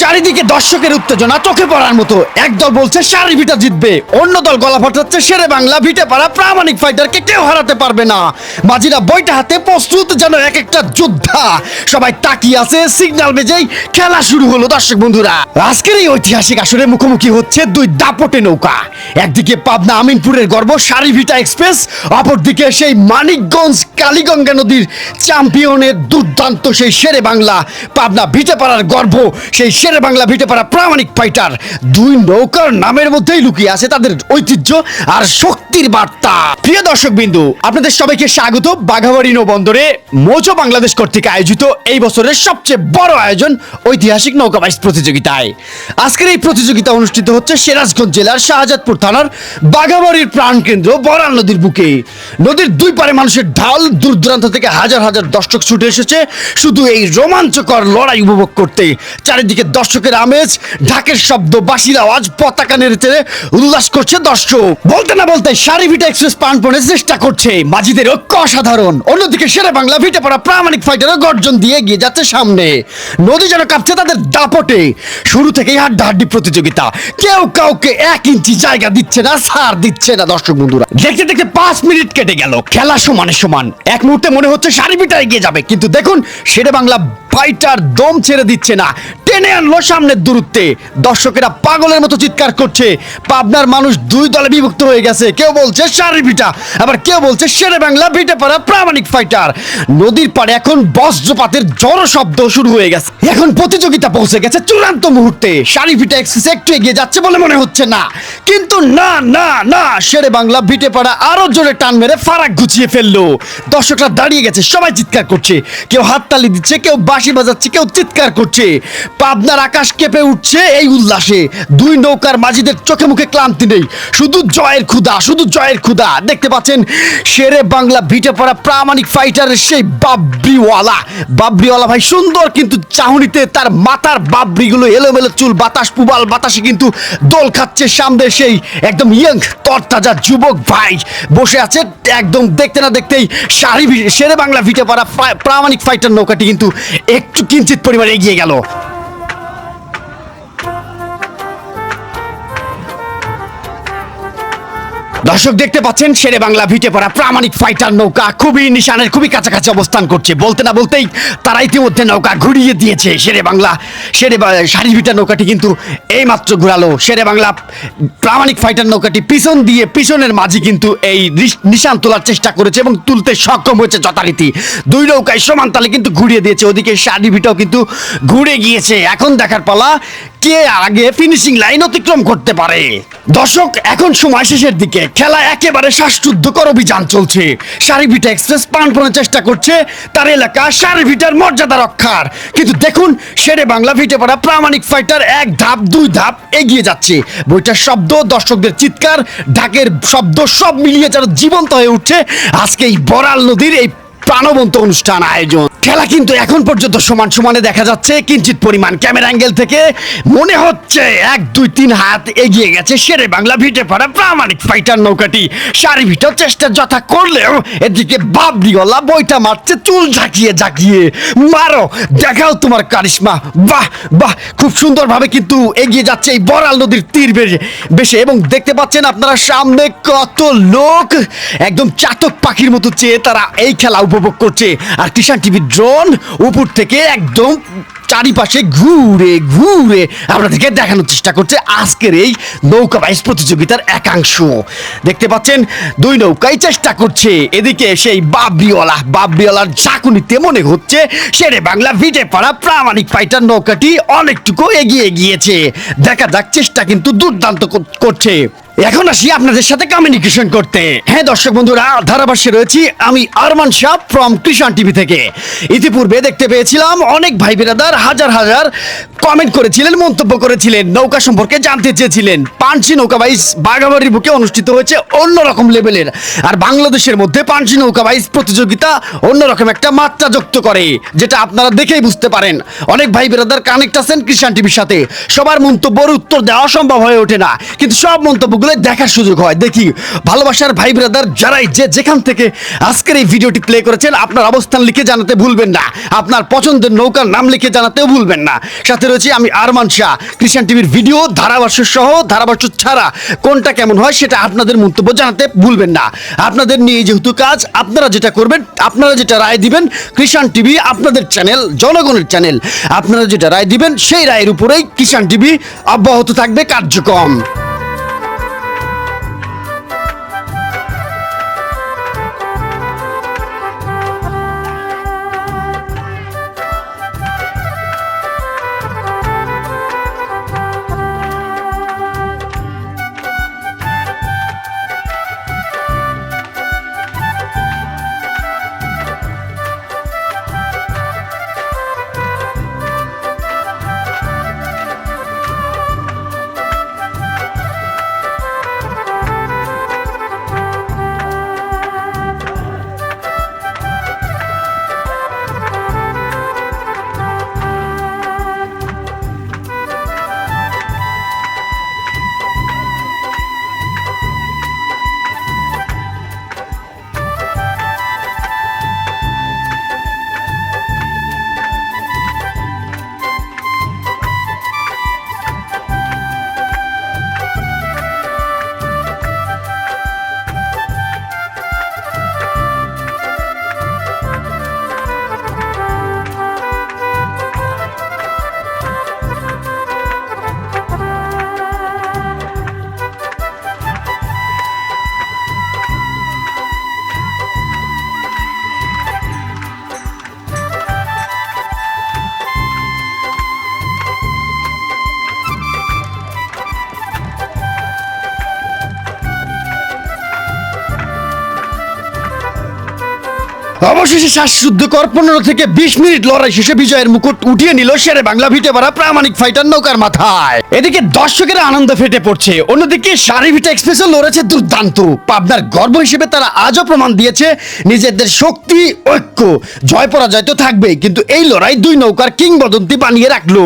চারিদিকে দর্শকের উত্তেজনা, চোখে পড়ার মতো। একদল বলছে, সারি ভিটা জিতবে। অন্য দল গলা ফাটাচ্ছে শেরে বাংলা, ভিটে পাড়া প্রামাণিক ফাইটারকে কেউ হারাতে পারবে না। বাজিরা বইটা হাতে, প্রস্তুত যেন এক একটা যোদ্ধা। সবাই তাকিয়ে আছে সিগন্যাল বেজেই খেলা শুরু হলো, দর্শক বন্ধুরা। আজকের এই ঐতিহাসিক আসরে মুখোমুখি হচ্ছে দুই দাপটে নৌকা। একদিকে পাবনা আমিনপুরের গর্ব, সারি ভিটা এক্সপ্রেস। অপরদিকে সেই মানিকগঞ্জ কালীগঙ্গা নদীর চ্যাম্পিয়নের দুর্দান্ত সেই শেরে বাংলা, পাবনা ভিটে পাড়ার গর্ব, সেই শেরে বাংলা ভিটেপাড়া প্রামাণিক ফাইটার দুই নৌকার নামের মধ্যেই লুকিয়ে আছে তাদের ঐতিহ্য আর শক্তির বার্তা। প্রিয় দর্শক বিন্দু আপনাদের সবাইকে স্বাগত বাঘাবাড়ি নৌবন্দরে। মোজো বাংলাদেশ কর্তৃক আয়োজিত এই বছরের সবচেয়ে বড় আয়োজন ঐতিহাসিক নৌকা প্রতিযোগিতায়। আজকের এই প্রতিযোগিতা অনুষ্ঠিত হচ্ছে সিরাজগঞ্জ জেলার শাহজাদপুর থানার বাঘাবাড়ির প্রাণকেন্দ্র বরাল নদীর বুকে। নদীর দুই পারে মানুষের ঢাল দূর দূরান্ত থেকে হাজার হাজার দর্শক ছুটে এসেছে। শুধু এই রোমাঞ্চকর লড়াই উপভোগ করতে। চারিদিকে দর্শকের আমেজ, ঢাকের শব্দ, বাঁশির আওয়াজ, পতাকা নেড়ে উল্লাস করছে দর্শক। বলতে না বলতে সারি ভিটা এক্সপ্রেস প্রাণপণে চেষ্টা করছে। মাঝিদের ঐক্য অসাধারণ। অন্যদিকে সেরা বাংলা ভিটে পড়া প্রামাণিক ফাইটারও গর্জন দিয়ে এগিয়ে যাচ্ছে সামনে। নদী যেন কাঁপছে তাদের দাপটে। শুরু থেকেই হাড্ডাহাড্ডি প্রতিযোগিতা। কেউ কাউকে এক ইঞ্চি জায়গা দিচ্ছে না সার দিচ্ছে না দর্শক বন্ধুরা। দেখতে দেখতে পাঁচ মিনিট কেটে গেল। খেলা সমানে সমান। এক মুহূর্তে মনে হচ্ছে সারি ভিটা এগিয়ে যাবে। কিন্তু দেখুন, শেরে বাংলা ফাইটার দম ছেড়ে দিচ্ছে না। টেনে আনলো সামনের দূরত্বে। দর্শকেরা পাগলের মতো চিৎকার করছে। পাবনার মানুষ দুই দলে বিভক্ত হয়ে গেছে। কেউ বলছে সারি ভিটা, আবার কেউ বলছে শেরে বাংলা, ভিটে পাড়া প্রামাণিক ফাইটার। নদীর পাড়ে এখন বজ্রপাতের জড় শব্দ শুরু হয়ে গেছে। এখন প্রতিযোগিতা পৌঁছে গেছে চূড়ান্ত মুহূর্তে। সারি ভিটা এক্সপ্রেস একটু এগিয়ে যাচ্ছে বলে মনে হচ্ছে না। কিন্তু না না না, শেরে বাংলা, ভিটে পাড়া আরও জোরে টান মেরে ফারাক গুছিয়ে ফেলল। দর্শকরা দাঁড়িয়ে গেছে, সবাই চিৎকার করছে। কেউ হাততালি দিচ্ছে, কেউ বাঁশি বাজাচ্ছে, কেউ চিৎকার করছে। পাবনার আকাশ কেঁপে উঠছে এই উল্লাসে। দুই নৌকার মাঝিদের চোখে মুখে ক্লান্তি নেই। শুধু জয়ের ক্ষুধা, শুধু জয়ের ক্ষুধা। দেখতে পাচ্ছেন, শেরে বাংলা ভিটে পড়া প্রামাণিক ফাইটারের সেই বাবরিওয়ালা। বাবরিওয়ালা ভাই সুন্দর কিন্তু চাহনিতে তার মাথার বাবরিগুলো এলোমেলো চুল, বাতাস পুবাল, বাতাসে কিন্তু দোল খাচ্ছে সামনে সেই একদম ইয়ং তরতাজা যুবক ভাই। বসে আছে একদম দেখতে না দেখতেই সারি শেরে বাংলা ভিটে পড়া প্রামাণিক ফাইটার নৌকাটি কিন্তু একটু কিঞ্চিত পরিমাণে এগিয়ে গেল। দর্শক দেখতে পাচ্ছেন, শেরে বাংলা ভিটে পড়া প্রামাণিক ফাইটার নৌকা খুবই নিশানের, খুবই কাছাকাছি অবস্থান করছে। বলতে না বলতেই তারা ইতিমধ্যে নৌকা ঘুরিয়ে দিয়েছে। শেরে বাংলা, শেরে সারি ভিটা নৌকাটি কিন্তু এই মাত্র ঘুরালো। শেরে বাংলা প্রামাণিক ফাইটার নৌকাটি পিছন দিয়ে, পিছনের মাঝি কিন্তু এই নিশান তোলার চেষ্টা করেছে এবং তুলতে সক্ষম হয়েছে যথারীতি। দুই নৌকায় সমান তালে কিন্তু ঘুরিয়ে দিয়েছে। ওদিকে সারি ভিটাও কিন্তু ঘুরে গিয়েছে। এখন দেখার পালা কে আগে ফিনিশিং লাইন অতিক্রম করতে পারে? দর্শক, এখন সময় শেষের দিকে। খেলা একেবারে শ্বাসরুদ্ধকর অভিযান চলছে। সারিভিটা এক্সপ্রেস প্রাণপণের চেষ্টা করছে। তার এলাকা সারিভিটার মর্যাদা রক্ষার। কিন্তু দেখুন, শেরে বাংলা ভিটে পড়া প্রামাণিক ফাইটার এক ধাপ, দুই ধাপ এগিয়ে যাচ্ছে। বইটার শব্দ, দর্শকদের চিৎকার, ঢাকের শব্দ, সব মিলিয়ে যেন জীবন্ত হয়ে উঠছে আজকে এই বরাল নদীর এই প্রাণবন্ত অনুষ্ঠান আয়োজন। খেলা কিন্তু এখন পর্যন্ত সমান সমানে দেখা যাচ্ছে। কিঞ্চিত পরিমাণ ক্যামেরা অ্যাঙ্গেল থেকে মনে হচ্ছে এক, দুই, তিন হাত এগিয়ে গেছে শেরে বাংলা, ভিটে পড়া প্রামাণিক ফাইটার নৌকাটি। সারি ভিটার চেষ্টা যথা করলেও এদিকে বাবরিওয়ালা বইটা মারছে, চুল ঝাঁকিয়ে ঝাঁকিয়ে। মারো, দেখাও তোমার কারিশমা। বাহ বাহ, খুব সুন্দরভাবে কিন্তু এগিয়ে যাচ্ছে এই বরাল নদীর তীর বেশে বেশে এবং দেখতে পাচ্ছেন আপনারা সামনে কত লোক, একদম চাতক পাখির মতো চেয়ে তারা এই খেলা উপভোগ করছে। আর কিষান টিভি ড্রোন উপর থেকে একদম চারিপাশে ঘুরে ঘুরে আপনাদেরকে দেখানোর চেষ্টা করছে আজকের এই নৌকা বাইশ প্রতিযোগিতার একাংশ। দেখতে পাচ্ছেন, দুই নৌকাই চেষ্টা করছে। এদিকে সেই বাবরিওয়ালা, বাবরিওয়ালার ঝাঁকুনিতে মনে হচ্ছে সেরে বাংলা ভিটে পাড়া প্রামাণিক ফাইটার নৌকাটি অনেকটুকু এগিয়ে গিয়েছে। দেখা যাক, চেষ্টা কিন্তু দুর্দান্ত করছে। এখন আসি আপনাদের সাথে কমিউনিকেশন করতে। হ্যাঁ দর্শক বন্ধুরা, ধারাভাষ্যে রয়েছি আমি আরমান শাহ ফ্রম কৃষাণ টিভি থেকে। ইতিপূর্বে দেখতে পেয়েছিলাম অনেক ভাই বিরাদার হাজার হাজার কমেন্ট করেছিলেন, মন্তব্য করেছিলেন, নৌকা সম্পর্কে জানতে চেয়েছিলেন। পাঞ্চি নৌকা বাইস বাঘাবাড়ির বুকে অনুষ্ঠিত হয়েছে অন্যরকম লেভেলের আর বাংলাদেশের মধ্যে পাঞ্চি নৌকা বাইস প্রতিযোগিতা অন্যরকম একটা মাত্রা যুক্ত করে, যেটা আপনারা দেখেই বুঝতে পারেন। অনেক ভাই বিরাদার কানেক্ট আছেন কৃষাণ টিভির সাথে। সবার মন্তব্যের উত্তর দেওয়া সম্ভব হয়ে ওঠে না। কিন্তু সব মন্তব্যগুলো এপিসোডগুলো দেখার সুযোগ হয়। দেখি, ভালোবাসার ভাই ব্রাদার যারাই যে যেখান থেকে আজকের এই ভিডিওটি প্লে করেছেন, আপনার অবস্থান লিখে জানাতে ভুলবেন না। আপনার পছন্দের নৌকার নাম লিখে জানাতেও ভুলবেন না। সাথে রয়েছে আমি আরমান শাহ। কৃষাণ টিভির ভিডিও ধারাভাষ্য সহ, ধারাভাষ্য ছাড়া কোনটা কেমন হয় সেটা আপনাদের মন্তব্য জানাতে ভুলবেন না। আপনাদের নিয়ে যেহেতু কাজ, আপনারা যেটা করবেন, আপনারা যেটা রায় দিবেন কৃষাণ টিভি আপনাদের চ্যানেল জনগণের চ্যানেল আপনারা যেটা রায় দিবেন, সেই রায়ের উপরেই কিষাণ টিভি অব্যাহত থাকবে কার্যক্রম। অবশেষে শ্বাসশুদ্ধকর পনেরো থেকে বিশ মিনিট লড়াই শেষে বিজয়ের মুকুট উঠিয়ে নিল শেরে বাংলা ভিটে পারা প্রামাণিক ফাইটার নৌকার মাথায়। এদিকে দর্শকের আনন্দ ফেটে পড়ছে। অন্যদিকে সারি ভিটা এক্সপ্রেসও লড়েছে দুর্দান্ত। পাবনার গর্ব হিসেবে তারা আজও প্রমাণ দিয়েছে নিজেদের শক্তি, ঐক্য। জয় পরাজয় তো থাকবেই, কিন্তু এই লড়াই দুই নৌকার কিংবদন্তি বানিয়ে রাখল।